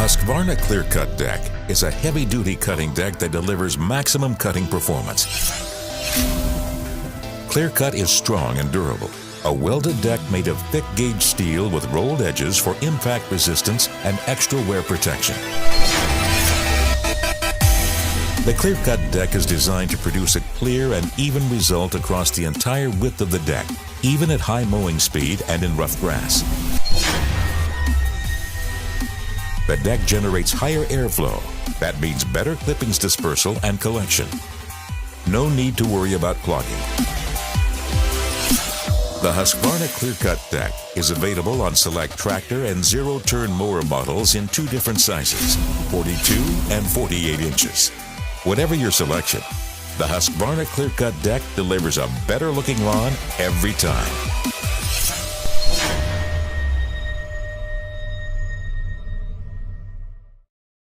Husqvarna Clear Cut Deck is a heavy duty cutting deck that delivers maximum cutting performance. Clear Cut is strong and durable. A welded deck made of thick gauge steel with rolled edges for impact resistance and extra wear protection. The Clear Cut deck is designed to produce a clear and even result across the entire width of the deck, even at high mowing speed and in rough grass. The deck generates higher airflow. That means better clippings dispersal and collection. No need to worry about clogging. The Husqvarna Clearcut deck is available on select tractor and zero turn mower models in two different sizes 42 and 48 inches. Whatever your selection, the Husqvarna Clearcut deck delivers a better looking lawn every time.